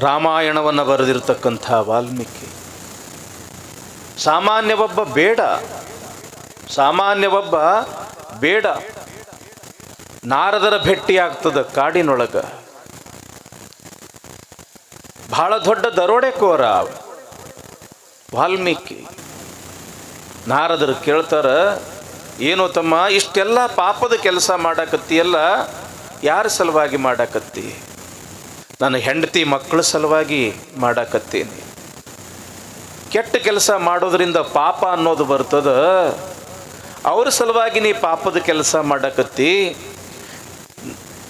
ರಾಮಾಯಣವನ್ನು ಬರೆದಿರತಕ್ಕಂಥ ವಾಲ್ಮೀಕಿ. ಸಾಮಾನ್ಯ ಒಬ್ಬ ಬೇಡ. ಸಾಮಾನ್ಯ ಒಬ್ಬ ಬೇಡ. ನಾರದರ ಭೇಟಿಯಾಗ್ತದ ಕಾಡಿನೊಳಗ. ಬಹಳ ದೊಡ್ಡ ದರೋಡೆಕೋರ. ವಾಲ್ಮೀಕಿ. ನಾರದರು ಕೇಳ್ತಾರ, ಏನೋ ತಮ್ಮ, ಇಷ್ಟೆಲ್ಲ ಪಾಪದ ಕೆಲಸ ಮಾಡಾಕತ್ತಿಯಲ್ಲ ಯಾರ ಸಲುವಾಗಿ ಮಾಡಾಕತ್ತಿ? ನನ್ನ ಹೆಂಡತಿ ಮಕ್ಕಳ ಸಲುವಾಗಿ ಮಾಡಾಕತ್ತೀನಿ. ಕೆಟ್ಟ ಕೆಲಸ ಮಾಡೋದ್ರಿಂದ ಪಾಪ ಅನ್ನೋದು ಬರ್ತದ. ಅವ್ರ ಸಲುವಾಗಿ ನೀ ಪಾಪದ ಕೆಲಸ ಮಾಡಾಕತ್ತಿ.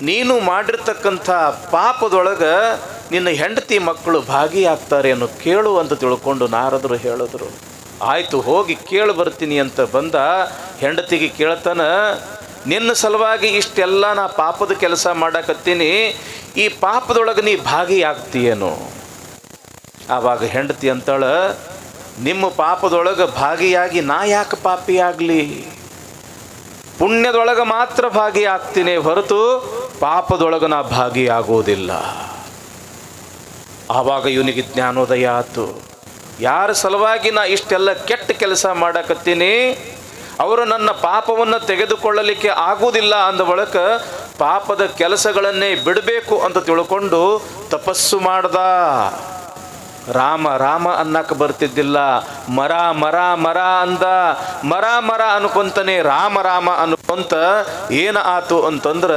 ನೀನು ಮಾಡಿರ್ತಕ್ಕಂಥ ಪಾಪದೊಳಗೆ ನಿನ್ನ ಹೆಂಡತಿ ಮಕ್ಕಳು ಭಾಗಿಯಾಗ್ತಾರೆ ಅನ್ನೋ ಕೇಳು ಅಂತ ತಿಳ್ಕೊಂಡು ನಾರದರು ಹೇಳಿದ್ರು. ಆಯಿತು ಹೋಗಿ ಕೇಳಿ ಬರ್ತೀನಿ ಅಂತ ಬಂದ ಹೆಂಡತಿಗೆ ಕೇಳ್ತಾನ ನಿನ್ನ ಸಲುವಾಗಿ ಇಷ್ಟೆಲ್ಲ ನಾ ಪಾಪದ ಕೆಲಸ ಮಾಡಕತ್ತೀನಿ, ಈ ಪಾಪದೊಳಗೆ ನೀ ಭಾಗಿಯಾಗ್ತೀಯೇನು? ಆವಾಗ ಹೆಂಡತಿ ಅಂತಾಳ, ನಿಮ್ಮ ಪಾಪದೊಳಗೆ ಭಾಗಿಯಾಗಿ ನಾ ಯಾಕೆ ಪಾಪಿಯಾಗಲಿ? ಪುಣ್ಯದೊಳಗೆ ಮಾತ್ರ ಭಾಗಿಯಾಗ್ತೀನಿ ಹೊರತು ಪಾಪದೊಳಗೆ ನಾ ಭಾಗಿಯಾಗೋದಿಲ್ಲ. ಆವಾಗ ಇವನಿಗೆ ಜ್ಞಾನೋದಯ ಆತು. ಯಾರ ಸಲುವಾಗಿ ನಾ ಇಷ್ಟೆಲ್ಲ ಕೆಟ್ಟ ಕೆಲಸ ಮಾಡಕತ್ತೀನಿ ಅವರು ನನ್ನ ಪಾಪವನ್ನು ತೆಗೆದುಕೊಳ್ಳಲಿಕ್ಕೆ ಆಗುವುದಿಲ್ಲ ಅಂದ ಬಳಕ ಪಾಪದ ಕೆಲಸಗಳನ್ನೇ ಬಿಡಬೇಕು ಅಂತ ತಿಳ್ಕೊಂಡು ತಪಸ್ಸು ಮಾಡ್ದ. ರಾಮ ರಾಮ ಅನ್ನಕ್ಕೆ ಬರ್ತಿದ್ದಿಲ್ಲ. ಮರ ಮರ ಮರ ಅಂದ. ಮರ ಮರ ಅನ್ಕೊಂತಾನೆ ರಾಮ ರಾಮ ಅನ್ಕೊಂತ ಏನ ಆತು ಅಂತಂದ್ರ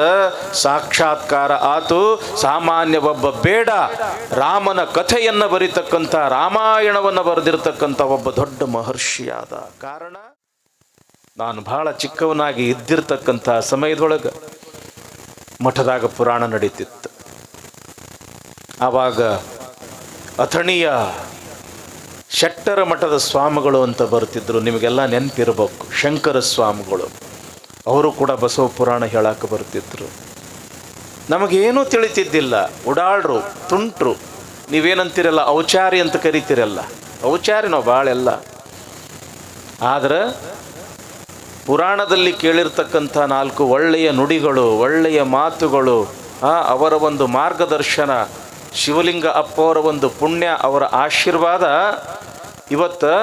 ಸಾಕ್ಷಾತ್ಕಾರ ಆತು. ಸಾಮಾನ್ಯ ಒಬ್ಬ ಬೇಡ. ರಾಮನ ಕಥೆಯನ್ನ ಬರೀತಕ್ಕಂಥ ರಾಮಾಯಣವನ್ನು ಬರೆದಿರ್ತಕ್ಕಂಥ ಒಬ್ಬ ದೊಡ್ಡ ಮಹರ್ಷಿಯಾದ ಕಾರಣ ನಾನು ಬಹಳ ಚಿಕ್ಕವನಾಗಿ ಇದ್ದಿರ್ತಕ್ಕಂಥ ಸಮಯದೊಳಗೆ ಮಠದಾಗ ಪುರಾಣ ನಡೀತಿತ್ತು. ಆವಾಗ ಅಥಣಿಯ ಶೆಟ್ಟರ ಮಠದ ಸ್ವಾಮಿಗಳು ಅಂತ ಬರ್ತಿದ್ರು. ನಿಮಗೆಲ್ಲ ನೆನಪಿರಬೇಕು, ಶಂಕರ ಸ್ವಾಮಿಗಳು. ಅವರು ಕೂಡ ಬಸವ ಪುರಾಣ ಹೇಳಕ್ಕೆ ಬರ್ತಿದ್ರು. ನಮಗೇನೂ ತಿಳಿತಿದ್ದಿಲ್ಲ. ಉಡಾಳ್ರು, ತುಂಟ್ರು, ನೀವೇನಂತೀರಲ್ಲ, ಔಚಾರಿ ಅಂತ ಕರಿತೀರಲ್ಲ. ಔಚಾರಿ ನಾವು ಭಾಳೆಲ್ಲ ಆದ್ರೆ ಪುರಾಣದಲ್ಲಿ ಕೇಳಿರ್ತಕ್ಕಂಥ ನಾಲ್ಕು ಒಳ್ಳೆಯ ನುಡಿಗಳು, ಒಳ್ಳೆಯ ಮಾತುಗಳು ಅವರ ಒಂದು ಮಾರ್ಗದರ್ಶನ, ಶಿವಲಿಂಗ ಅಪ್ಪವರ ಒಂದು ಪುಣ್ಯ, ಅವರ ಆಶೀರ್ವಾದ ಇವತ್ತು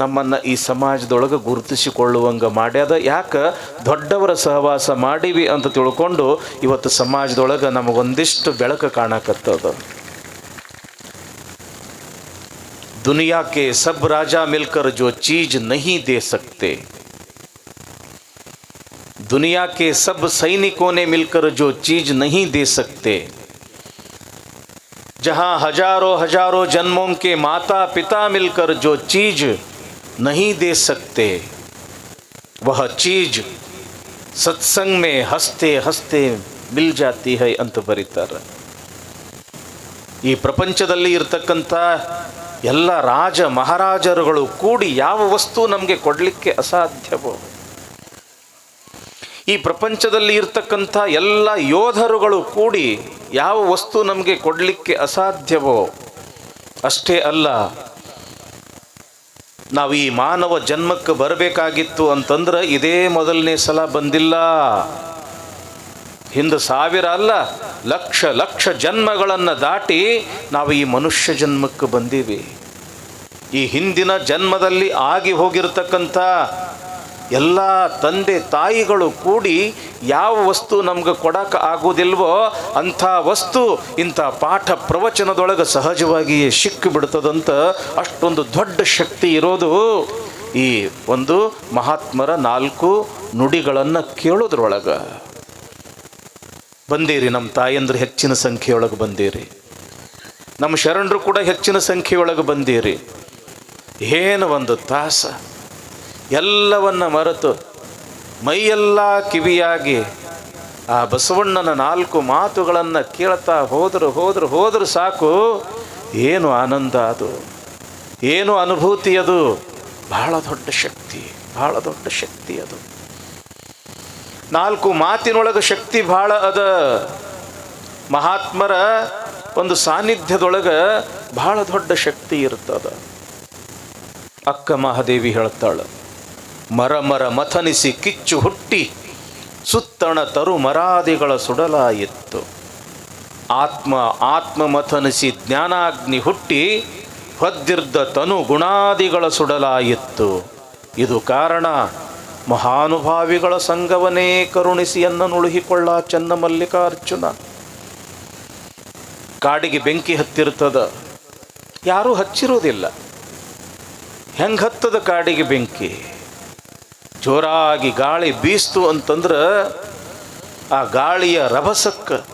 ನಮ್ಮನ್ನು ಈ ಸಮಾಜದೊಳಗೆ ಗುರುತಿಸಿಕೊಳ್ಳುವಂಗೆ ಮಾಡ್ಯದ ಯಾಕೆ? ದೊಡ್ಡವರ ಸಹವಾಸ ಮಾಡೀವಿ ಅಂತ ತಿಳ್ಕೊಂಡು ಇವತ್ತು ಸಮಾಜದೊಳಗೆ ನಮಗೊಂದಿಷ್ಟು ಬೆಳಕು ಕಾಣಕತ್ತದ. दुनिया के सब राजा मिलकर जो चीज नहीं दे सकते दुनिया के सब सैनिकों ने मिलकर जो चीज नहीं दे सकते जहां हजारों हजारों जन्मों के माता पिता मिलकर जो चीज नहीं दे सकते वह चीज सत्संग में हंसते हंसते मिल जाती है ಅಂತ ಬರೀತಾರೆ ಈ ಪ್ರಪಂಚದಲ್ಲಿ ಇರತಕ್ಕಂಥ ಎಲ್ಲ ರಾಜ ಮಹಾರಾಜರುಗಳು ಕೂಡಿ ಯಾವ ವಸ್ತು ನಮಗೆ ಕೊಡಲಿಕ್ಕೆ ಅಸಾಧ್ಯವೋ? ಈ ಪ್ರಪಂಚದಲ್ಲಿ ಇರ್ತಕ್ಕಂಥ ಎಲ್ಲ ಯೋಧರುಗಳು ಕೂಡಿ ಯಾವ ವಸ್ತು ನಮಗೆ ಕೊಡಲಿಕ್ಕೆ ಅಸಾಧ್ಯವೋ? ಅಷ್ಟೇ ಅಲ್ಲ, ನಾವು ಈ ಮಾನವ ಜನ್ಮಕ್ಕೆ ಬರಬೇಕಾಗಿತ್ತು ಅಂತಂದ್ರೆ ಇದೇ ಮೊದಲನೇ ಸಲ ಬಂದಿಲ್ಲ. ಹಿಂದೆ ಸಾವಿರ ಅಲ್ಲ, ಲಕ್ಷ ಲಕ್ಷ ಜನ್ಮಗಳನ್ನು ದಾಟಿ ನಾವು ಈ ಮನುಷ್ಯ ಜನ್ಮಕ್ಕೆ ಬಂದೀವಿ. ಈ ಹಿಂದಿನ ಜನ್ಮದಲ್ಲಿ ಆಗಿ ಹೋಗಿರ್ತಕ್ಕಂಥ ಎಲ್ಲ ತಂದೆ ತಾಯಿಗಳು ಕೂಡಿ ಯಾವ ವಸ್ತು ನಮ್ಗೆ ಕೊಡಕ್ಕೆ ಆಗೋದಿಲ್ವೋ ಅಂಥ ವಸ್ತು ಇಂಥ ಪಾಠ ಪ್ರವಚನದೊಳಗೆ ಸಹಜವಾಗಿಯೇ ಸಿಕ್ಕಿ ಬಿಡ್ತದಂತ ಅಷ್ಟೊಂದು ದೊಡ್ಡ ಶಕ್ತಿ ಇರೋದು ಈ ಒಂದು ಮಹಾತ್ಮರ ನಾಲ್ಕು ನುಡಿಗಳನ್ನು ಕೇಳೋದ್ರೊಳಗೆ. ಬಂದೀರಿ ನಮ್ಮ ತಾಯಂದ್ರೆ ಹೆಚ್ಚಿನ ಸಂಖ್ಯೆಯೊಳಗೆ ಬಂದೀರಿ. ನಮ್ಮ ಶರಣರು ಕೂಡ ಹೆಚ್ಚಿನ ಸಂಖ್ಯೆಯೊಳಗೆ ಬಂದೀರಿ. ಏನು ಒಂದು ತಾಸ ಎಲ್ಲವನ್ನ ಮರೆತು ಮೈಯೆಲ್ಲ ಕಿವಿಯಾಗಿ ಆ ಬಸವಣ್ಣನ ನಾಲ್ಕು ಮಾತುಗಳನ್ನು ಕೇಳ್ತಾ ಹೋದರು ಹೋದರು ಹೋದರು ಸಾಕು. ಏನು ಆನಂದ ಅದು? ಏನು ಅನುಭೂತಿ ಅದು? ಬಹಳ ದೊಡ್ಡ ಶಕ್ತಿ, ಬಹಳ ದೊಡ್ಡ ಶಕ್ತಿ ಅದು. ನಾಲ್ಕು ಮಾತಿನೊಳಗೆ ಶಕ್ತಿ ಭಾಳ ಅದ. ಮಹಾತ್ಮರ ಒಂದು ಸಾನ್ನಿಧ್ಯದೊಳಗೆ ಭಾಳ ದೊಡ್ಡ ಶಕ್ತಿ ಇರ್ತದ. ಅಕ್ಕ ಮಹಾದೇವಿ ಹೇಳ್ತಾಳೆ ಮರ ಮರ ಮಥನಿಸಿ ಕಿಚ್ಚು ಹುಟ್ಟಿ, ಸುತ್ತಣ ತರು ಮರಾದಿಗಳ ಸುಡಲಾಯಿತ್ತು. ಆತ್ಮ ಆತ್ಮ ಮಥನಿಸಿ ಜ್ಞಾನಾಗ್ನಿ ಹುಟ್ಟಿ, ಹೊದ್ದಿರ್ದ ತನು ಗುಣಾದಿಗಳ ಸುಡಲಾಯಿತ್ತು. ಇದು ಕಾರಣ ಮಹಾನುಭಾವಿಗಳ ಸಂಗವನೇ ಕರುಣಿಸಿ ಅನ್ನ ನುಳುಹಿಕೊಳ್ಳ ಚನ್ನ ಮಲ್ಲಿಕಾರ್ಜುನ. ಕಾಡಿಗೆ ಬೆಂಕಿ ಹತ್ತಿರ್ತದ. ಯಾರೂ ಹಚ್ಚಿರೋದಿಲ್ಲ ಹೆಂಗೆ ಹತ್ತದ ಕಾಡಿಗೆ ಬೆಂಕಿ? ಜೋರಾಗಿ ಗಾಳಿ ಬೀಸ್ತು ಅಂತಂದ್ರೆ ಆ ಗಾಳಿಯ ರಭಸಕ್ಕೆ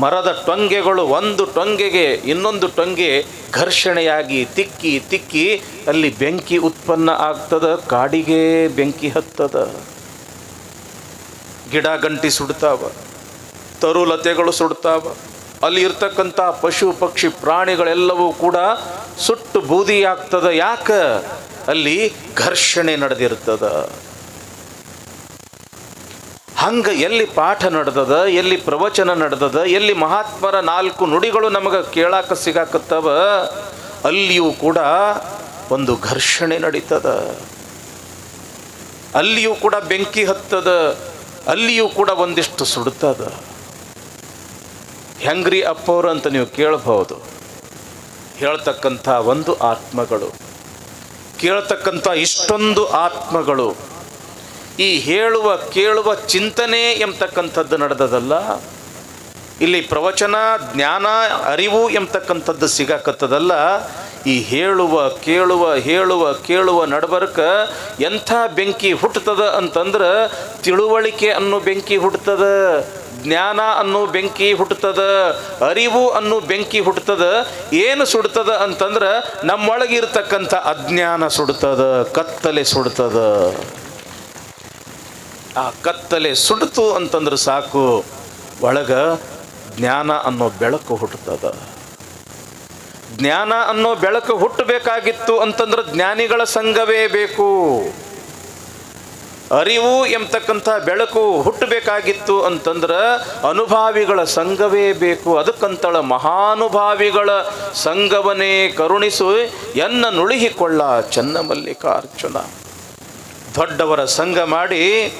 ಮರದ ಟೊಂಗೆಗಳು ಒಂದು ಟೊಂಗೆಗೆ ಇನ್ನೊಂದು ಟೊಂಗೆ ಘರ್ಷಣೆಯಾಗಿ ತಿಕ್ಕಿ ತಿಕ್ಕಿ ಅಲ್ಲಿ ಬೆಂಕಿ ಉತ್ಪನ್ನ ಆಗ್ತದ, ಕಾಡಿಗೆ ಬೆಂಕಿ ಹತ್ತದ. ಗಿಡ ಗಂಟಿ ಸುಡ್ತಾವ, ತರುಲತೆಗಳು ಸುಡ್ತಾವ. ಅಲ್ಲಿ ಇರ್ತಕ್ಕಂಥ ಪಶು, ಪಕ್ಷಿ, ಪ್ರಾಣಿಗಳೆಲ್ಲವೂ ಕೂಡ ಸುಟ್ಟು ಬೂದಿ ಯಾಕ? ಅಲ್ಲಿ ಘರ್ಷಣೆ ನಡೆದಿರ್ತದ. ಹಂಗ ಎಲ್ಲಿ ಪಾಠ ನಡೆದದ, ಎಲ್ಲಿ ಪ್ರವಚನ ನಡೆದದ, ಎಲ್ಲಿ ಮಹಾತ್ಮರ ನಾಲ್ಕು ನುಡಿಗಳು ನಮಗೆ ಕೇಳಾಕ ಸಿಗಾಕತ್ತವ, ಅಲ್ಲಿಯೂ ಕೂಡ ಒಂದು ಘರ್ಷಣೆ ನಡೀತದ. ಅಲ್ಲಿಯೂ ಕೂಡ ಬೆಂಕಿ ಹತ್ತದ, ಅಲ್ಲಿಯೂ ಕೂಡ ಒಂದಿಷ್ಟು ಸುಡ್ತದ. ಹೆಂಗ್ರಿ ಅಪ್ಪವ್ರು ಅಂತ ನೀವು ಕೇಳಬಹುದು. ಹೇಳ್ತಕ್ಕಂಥ ಒಂದು ಆತ್ಮಗಳು, ಕೇಳ್ತಕ್ಕಂಥ ಇಷ್ಟೊಂದು ಆತ್ಮಗಳು ಈ ಹೇಳುವ, ಕೇಳುವ ಚಿಂತನೆ ಎಂಬತಕ್ಕಂಥದ್ದು ನಡೆದದಲ್ಲ? ಇಲ್ಲಿ ಪ್ರವಚನ, ಜ್ಞಾನ, ಅರಿವು ಎಂಬತಕ್ಕಂಥದ್ದು ಸಿಗಾಕತ್ತದಲ್ಲ? ಈ ಹೇಳುವ, ಕೇಳುವ ಹೇಳುವ, ಕೇಳುವ ನಡಬರ್ಕ ಎಂಥ ಬೆಂಕಿ ಹುಟ್ಟುತ್ತದ ಅಂತಂದ್ರೆ ತಿಳುವಳಿಕೆ ಅನ್ನೋ ಬೆಂಕಿ ಹುಟ್ಟುತ್ತದ, ಜ್ಞಾನ ಅನ್ನೋ ಬೆಂಕಿ ಹುಟ್ಟುತ್ತದ, ಅರಿವು ಅನ್ನೋ ಬೆಂಕಿ ಹುಟ್ಟುತ್ತದ, ಏನು ಸುಡ್ತದ ಅಂತಂದ್ರೆ ನಮ್ಮೊಳಗಿರ್ತಕ್ಕಂಥ ಅಜ್ಞಾನ ಸುಡ್ತದ ಕತ್ತಲೆ ಸುಡ್ತದ ಆ ಕತ್ತಲೆ ಸುಡ್ತು ಅಂತಂದ್ರೆ ಸಾಕು, ಒಳಗೆ ಜ್ಞಾನ ಅನ್ನೋ ಬೆಳಕು ಹುಟ್ಟುತ್ತದ. ಜ್ಞಾನ ಅನ್ನೋ ಬೆಳಕು ಹುಟ್ಟಬೇಕಾಗಿತ್ತು ಅಂತಂದ್ರೆ ಜ್ಞಾನಿಗಳ ಸಂಘವೇ ಬೇಕು. ಅರಿವು ಎಂಬತಕ್ಕಂಥ ಬೆಳಕು ಹುಟ್ಟಬೇಕಾಗಿತ್ತು ಅಂತಂದ್ರೆ ಅನುಭಾವಿಗಳ ಸಂಘವೇ ಬೇಕು. ಅದಕ್ಕಂತಳ ಮಹಾನುಭಾವಿಗಳ ಸಂಘವನೇ ಕರುಣಿಸು, ಎನ್ನ ನುಳಿಹಿಕೊಳ್ಳ ಚನ್ನಮಲ್ಲಿಕಾರ್ಜುನ. ದೊಡ್ಡವರ ಸಂಘ ಮಾಡಿ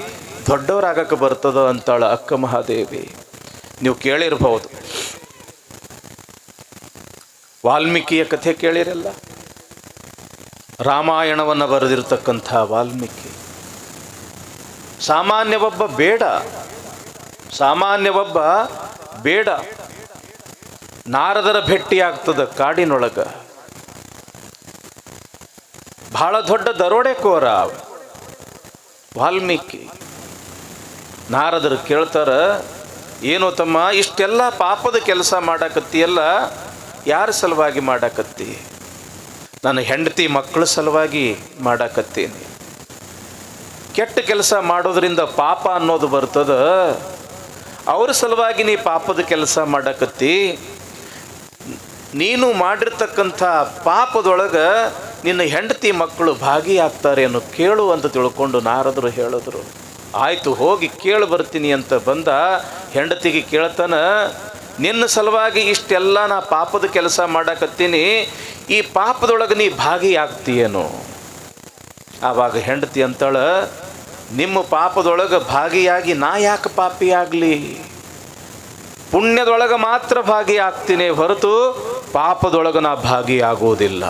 ದೊಡ್ಡವರಾಗಕ್ಕೆ ಬರ್ತದ ಅಂತಾಳ ಅಕ್ಕ ಮಹಾದೇವಿ. ನೀವು ಕೇಳಿರ್ಬಹುದು. ವಾಲ್ಮೀಕಿಯ ಕಥೆ ಕೇಳಿರಲ್ಲ? ರಾಮಾಯಣವನ್ನು ಬರೆದಿರ್ತಕ್ಕಂಥ ವಾಲ್ಮೀಕಿ. ಸಾಮಾನ್ಯ ಒಬ್ಬ ಬೇಡ. ಸಾಮಾನ್ಯ ಒಬ್ಬ ಬೇಡ. ನಾರದರ ಭೇಟಿ ಆಗ್ತದ ಕಾಡಿನೊಳಗ. ಬಹಳ ದೊಡ್ಡ ದರೋಡೆಕೋರ. ವಾಲ್ಮೀಕಿ. ನಾರದರು ಕೇಳ್ತಾರೆ, ಏನೋ ತಮ್ಮ, ಇಷ್ಟೆಲ್ಲ ಪಾಪದ ಕೆಲಸ ಮಾಡಾಕತ್ತಿಯಲ್ಲ, ಯಾರ ಸಲುವಾಗಿ ಮಾಡಾಕತ್ತಿ? ನನ್ನ ಹೆಂಡತಿ ಮಕ್ಕಳ ಸಲುವಾಗಿ ಮಾಡಾಕತ್ತೀನಿ. ಕೆಟ್ಟ ಕೆಲಸ ಮಾಡೋದ್ರಿಂದ ಪಾಪ ಅನ್ನೋದು ಬರ್ತದ, ಅವ್ರ ಸಲುವಾಗಿ ನೀ ಪಾಪದ ಕೆಲಸ ಮಾಡಾಕತ್ತಿ. ನೀನು ಮಾಡಿರ್ತಕ್ಕಂಥ ಪಾಪದೊಳಗೆ ನಿನ್ನ ಹೆಂಡತಿ ಮಕ್ಕಳು ಭಾಗಿಯಾಗ್ತಾರೆ ಅನ್ನೋ ಕೇಳು ಅಂತ ತಿಳ್ಕೊಂಡು ನಾರದರು ಹೇಳಿದ್ರು. ಆಯಿತು, ಹೋಗಿ ಕೇಳಿ ಬರ್ತೀನಿ ಅಂತ ಬಂದ ಹೆಂಡತಿಗೆ ಕೇಳ್ತಾನೆ, ನಿನ್ನ ಸಲುವಾಗಿ ಇಷ್ಟೆಲ್ಲ ನಾ ಪಾಪದ ಕೆಲಸ ಮಾಡಕತ್ತೀನಿ, ಈ ಪಾಪದೊಳಗೆ ನೀ ಭಾಗಿಯಾಗ್ತೀಯೇನು? ಆವಾಗ ಹೆಂಡತಿ ಅಂತಳ, ನಿಮ್ಮ ಪಾಪದೊಳಗೆ ಭಾಗಿಯಾಗಿ ನಾ ಯಾಕೆ ಪಾಪಿಯಾಗಲಿ? ಪುಣ್ಯದೊಳಗೆ ಮಾತ್ರ ಭಾಗಿಯಾಗ್ತೀನಿ ಹೊರತು ಪಾಪದೊಳಗೆ ನಾ ಭಾಗಿಯಾಗೋದಿಲ್ಲ.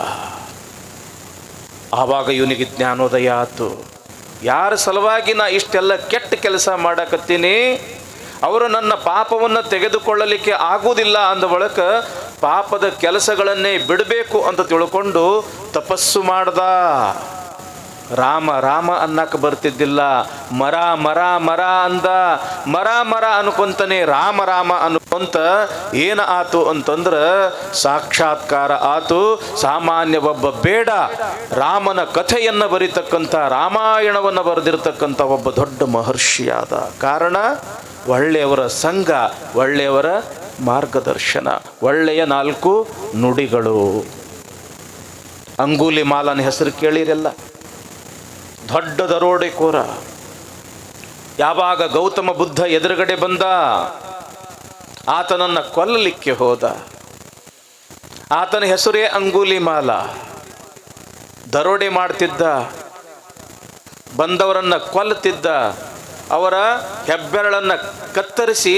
ಆವಾಗ ಇವನಿಗೆ ಜ್ಞಾನೋದಯ ಆತು. ಯಾರ ಸಲುವಾಗಿ ನಾ ಇಷ್ಟೆಲ್ಲ ಕೆಟ್ಟ ಕೆಲಸ ಮಾಡಕತ್ತೀನಿ? ಅವರು ನನ್ನ ಪಾಪವನ್ನು ತೆಗೆದುಕೊಳ್ಳಲಿಕ್ಕೆ ಆಗುವುದಿಲ್ಲ ಅಂದ ಒಳಕ ಪಾಪದ ಕೆಲಸಗಳನ್ನೇ ಬಿಡಬೇಕು ಅಂತ ತಿಳ್ಕೊಂಡು ತಪಸ್ಸು ಮಾಡ್ದ. ರಾಮ ರಾಮ ಅನ್ನಕ್ಕೆ ಬರ್ತಿದ್ದಿಲ್ಲ. ಮರ ಮರ ಮರ ಅಂದ. ಮರ ಮರ ಅನ್ಕೊಂತಾನೆ ರಾಮ ರಾಮ ಅನ್ಕೊಂತ ಏನು ಆತು ಅಂತಂದ್ರೆ ಸಾಕ್ಷಾತ್ಕಾರ ಆತು. ಸಾಮಾನ್ಯ ಒಬ್ಬ ಬೇಡ. ರಾಮನ ಕಥೆಯನ್ನು ಬರೀತಕ್ಕಂಥ, ರಾಮಾಯಣವನ್ನು ಬರೆದಿರ್ತಕ್ಕಂಥ ಒಬ್ಬ ದೊಡ್ಡ ಮಹರ್ಷಿಯಾದ ಕಾರಣ ಒಳ್ಳೆಯವರ ಸಂಘ, ಒಳ್ಳೆಯವರ ಮಾರ್ಗದರ್ಶನ, ಒಳ್ಳೆಯ ನಾಲ್ಕು ನುಡಿಗಳು. ಅಂಗೂಲಿ ಮಾಲನ ಹೆಸರು ಕೇಳಿರಲ್ಲ. ದೊಡ್ಡ ದರೋಡೆಕೋರ. ಯಾವಾಗ ಗೌತಮ ಬುದ್ಧ ಎದುರುಗಡೆ ಬಂದ ಆತನನ್ನ ಕೊಲ್ಲಲಿಕ್ಕೆ ಹೋದ. ಆತನ ಹೆಸರೇ ಅಂಗೂಲಿ ಮಾಲ ದರೋಡೆ ಮಾಡ್ತಿದ್ದ, ಬಂದವರನ್ನು ಕೊಲ್ಲುತ್ತಿದ್ದ, ಅವರ ಹೆಬ್ಬೆರಳನ್ನ ಕತ್ತರಿಸಿ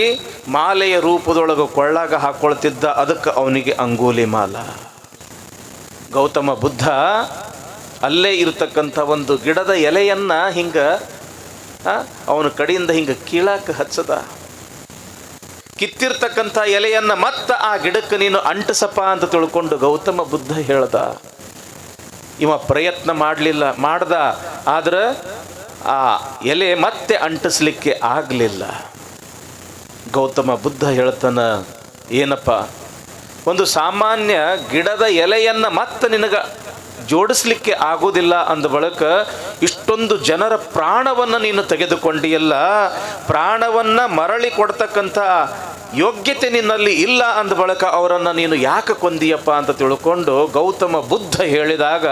ಮಾಲೆಯ ರೂಪದೊಳಗೆ ಕೊಳ್ಳಾಗ ಹಾಕ್ಕೊಳ್ತಿದ್ದ ಅದಕ್ಕೆ ಅವನಿಗೆ ಅಂಗೂಲಿ ಮಾಲ ಗೌತಮ ಬುದ್ಧ ಅಲ್ಲೇ ಇರತಕ್ಕಂಥ ಒಂದು ಗಿಡದ ಎಲೆಯನ್ನು ಹಿಂಗೆ ಅವನ ಕಡೆಯಿಂದ ಹಿಂಗೆ ಕೀಳಾಕ ಹಚ್ಚದ. ಕಿತ್ತಿರ್ತಕ್ಕಂಥ ಎಲೆಯನ್ನು ಮತ್ತ ಆ ಗಿಡಕ್ಕೆ ನೀನು ಅಂಟಿಸಪ್ಪ ಅಂತ ತಿಳ್ಕೊಂಡು ಗೌತಮ ಬುದ್ಧ ಹೇಳ್ದ. ಇವ ಪ್ರಯತ್ನ ಮಾಡಲಿಲ್ಲ, ಮಾಡ್ದ. ಆದ್ರೆ ಆ ಎಲೆ ಮತ್ತೆ ಅಂಟಿಸ್ಲಿಕ್ಕೆ ಆಗಲಿಲ್ಲ. ಗೌತಮ ಬುದ್ಧ ಹೇಳ್ತಾನ, ಏನಪ್ಪ? ಒಂದು ಸಾಮಾನ್ಯ ಗಿಡದ ಎಲೆಯನ್ನು ಮತ್ತೆ ನಿನಗ ಜೋಡಿಸ್ಲಿಕ್ಕೆ ಆಗೋದಿಲ್ಲ ಅಂದ ಬಳಕ ಇಷ್ಟೊಂದು ಜನರ ಪ್ರಾಣವನ್ನು ನೀನು ತೆಗೆದುಕೊಂಡಿಯಲ್ಲ, ಪ್ರಾಣವನ್ನು ಮರಳಿ ಕೊಡ್ತಕ್ಕಂಥ ಯೋಗ್ಯತೆ ನಿನ್ನಲ್ಲಿ ಇಲ್ಲ ಅಂದ ಬಳಕ ಅವರನ್ನು ನೀನು ಯಾಕೆ ಕೊಂದಿಯಪ್ಪ ಅಂತ ತಿಳ್ಕೊಂಡು ಗೌತಮ ಬುದ್ಧ ಹೇಳಿದಾಗ,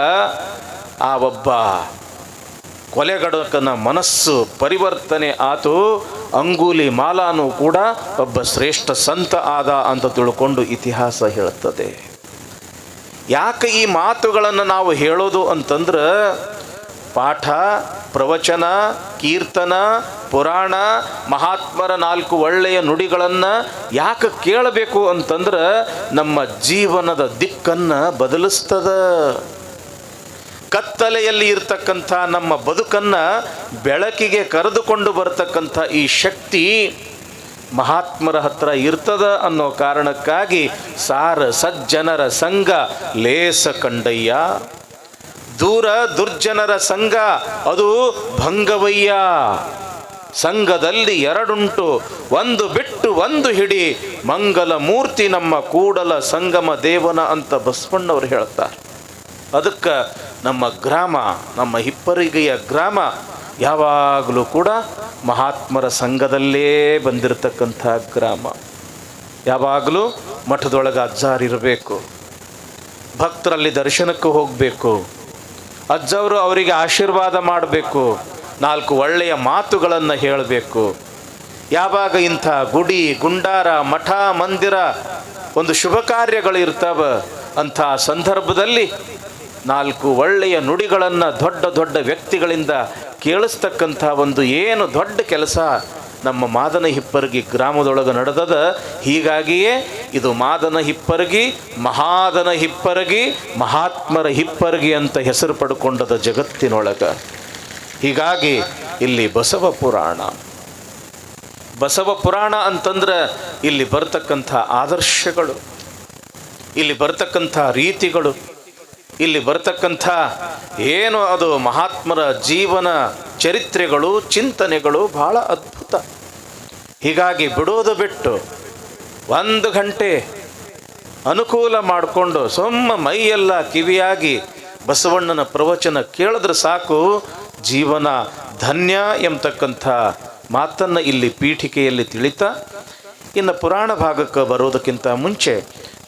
ಆ ಒಬ್ಬ ಕೊಲೆಗಡಕನ ಮನಸ್ಸು ಪರಿವರ್ತನೆ ಆತು, ಅಂಗೂಲಿ ಮಾಲಾನು ಕೂಡ ಒಬ್ಬ ಶ್ರೇಷ್ಠ ಸಂತ ಆದ ಅಂತ ತಿಳ್ಕೊಂಡು ಇತಿಹಾಸ ಹೇಳುತ್ತದೆ. ಯಾಕೆ ಈ ಮಾತುಗಳನ್ನು ನಾವು ಹೇಳೋದು ಅಂತಂದ್ರೆ ಪಾಠ, ಪ್ರವಚನ, ಕೀರ್ತನ, ಪುರಾಣ, ಮಹಾತ್ಮರ ನಾಲ್ಕು ಒಳ್ಳೆಯ ನುಡಿಗಳನ್ನು ಯಾಕೆ ಕೇಳಬೇಕು ಅಂತಂದ್ರೆ ನಮ್ಮ ಜೀವನದ ದಿಕ್ಕನ್ನು ಬದಲಿಸ್ತದ. ಕತ್ತಲೆಯಲ್ಲಿ ಇರ್ತಕ್ಕಂಥ ನಮ್ಮ ಬದುಕನ್ನು ಬೆಳಕಿಗೆ ಕರೆದುಕೊಂಡು ಬರ್ತಕ್ಕಂಥ ಈ ಶಕ್ತಿ ಮಹಾತ್ಮರ ಹತ್ರ ಇರ್ತದ ಅನ್ನೋ ಕಾರಣಕ್ಕಾಗಿ ಸಾರ ಸಜ್ಜನರ ಸಂಘ ಲೇಸ ಕಂಡಯ್ಯ. ದೂರ ದುರ್ಜನರ ಸಂಘ, ಅದು ಭಂಗವಯ್ಯ. ಸಂಘದಲ್ಲಿ ಎರಡುಂಟು, ಒಂದು ಬಿಟ್ಟು ಒಂದು ಹಿಡಿ, ಮಂಗಲ ಮೂರ್ತಿ ನಮ್ಮ ಕೂಡಲ ಸಂಗಮ ದೇವನ ಅಂತ ಬಸವಣ್ಣವ್ರು ಹೇಳ್ತಾರೆ. ಅದಕ್ಕೆ ನಮ್ಮ ಗ್ರಾಮ, ನಮ್ಮ ಹಿಪ್ಪರಿಗೆಯ ಗ್ರಾಮ ಯಾವಾಗಲೂ ಕೂಡ ಮಹಾತ್ಮರ ಸಂಘದಲ್ಲೇ ಬಂದಿರತಕ್ಕಂಥ ಗ್ರಾಮ. ಯಾವಾಗಲೂ ಮಠದೊಳಗೆ ಅಜ್ಜಾರಿರಬೇಕು ಭಕ್ತರಲ್ಲಿ ದರ್ಶನಕ್ಕೆ ಹೋಗಬೇಕು. ಅಜ್ಜವರು ಅವರಿಗೆ ಆಶೀರ್ವಾದ ಮಾಡಬೇಕು. ನಾಲ್ಕು ಒಳ್ಳೆಯ ಮಾತುಗಳನ್ನು ಹೇಳಬೇಕು. ಯಾವಾಗ ಇಂಥ ಗುಡಿ, ಗುಂಡಾರ, ಮಠ, ಮಂದಿರ ಒಂದು ಶುಭ ಕಾರ್ಯಗಳು ಇರ್ತಾವ, ಅಂಥ ಸಂದರ್ಭದಲ್ಲಿ ನಾಲ್ಕು ಒಳ್ಳೆಯ ನುಡಿಗಳನ್ನು ದೊಡ್ಡ ದೊಡ್ಡ ವ್ಯಕ್ತಿಗಳಿಂದ ಕೇಳಿಸ್ತಕ್ಕಂಥ ಒಂದು ಏನು ದೊಡ್ಡ ಕೆಲಸ ನಮ್ಮ ಮಾದನ ಹಿಪ್ಪರಗಿ ಗ್ರಾಮದೊಳಗೆ ನಡೆದದ. ಹೀಗಾಗಿಯೇ ಇದು ಮಾದನ ಹಿಪ್ಪರಗಿ, ಮಹಾದನ ಹಿಪ್ಪರಗಿ, ಮಹಾತ್ಮರ ಹಿಪ್ಪರಗಿ ಅಂತ ಹೆಸರು ಪಡ್ಕೊಂಡದ ಜಗತ್ತಿನೊಳಗೆ. ಹೀಗಾಗಿ ಇಲ್ಲಿ ಬಸವ ಪುರಾಣ. ಬಸವ ಪುರಾಣ ಅಂತಂದ್ರೆ ಇಲ್ಲಿ ಬರ್ತಕ್ಕಂಥ ಆದರ್ಶಗಳು. ಇಲ್ಲಿ ಬರ್ತಕ್ಕಂಥ ರೀತಿಗಳು. ಇಲ್ಲಿ ಬರತಕ್ಕಂಥ ಏನು ಅದು ಮಹಾತ್ಮರ ಜೀವನ ಚರಿತ್ರೆಗಳು, ಚಿಂತನೆಗಳು ಬಹಳ ಅದ್ಭುತ. ಹೀಗಾಗಿ ಬಿಡೋದು ಬಿಟ್ಟು ಒಂದು ಗಂಟೆ ಅನುಕೂಲ ಮಾಡಿಕೊಂಡು ಸೊಮ್ಮ ಮೈಯೆಲ್ಲ ಕಿವಿಯಾಗಿ ಬಸವಣ್ಣನ ಪ್ರವಚನ ಕೇಳಿದ್ರೆ ಸಾಕು, ಜೀವನ ಧನ್ಯ ಎಂಬತಕ್ಕಂಥ ಮಾತನ್ನು ಇಲ್ಲಿ ಪೀಠಿಕೆಯಲ್ಲಿ ತಿಳಿತ, ಇನ್ನು ಪುರಾಣ ಭಾಗಕ್ಕೆ ಬರೋದಕ್ಕಿಂತ ಮುಂಚೆ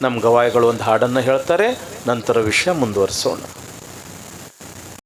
ನಮ್ಮ ಗವಾಯಿಗಳು ಒಂದು ಹಾಡನ್ನು ಹೇಳ್ತಾರೆ ನಂತರ ವಿಷಯ ಮುಂದುವರಿಸೋಣ.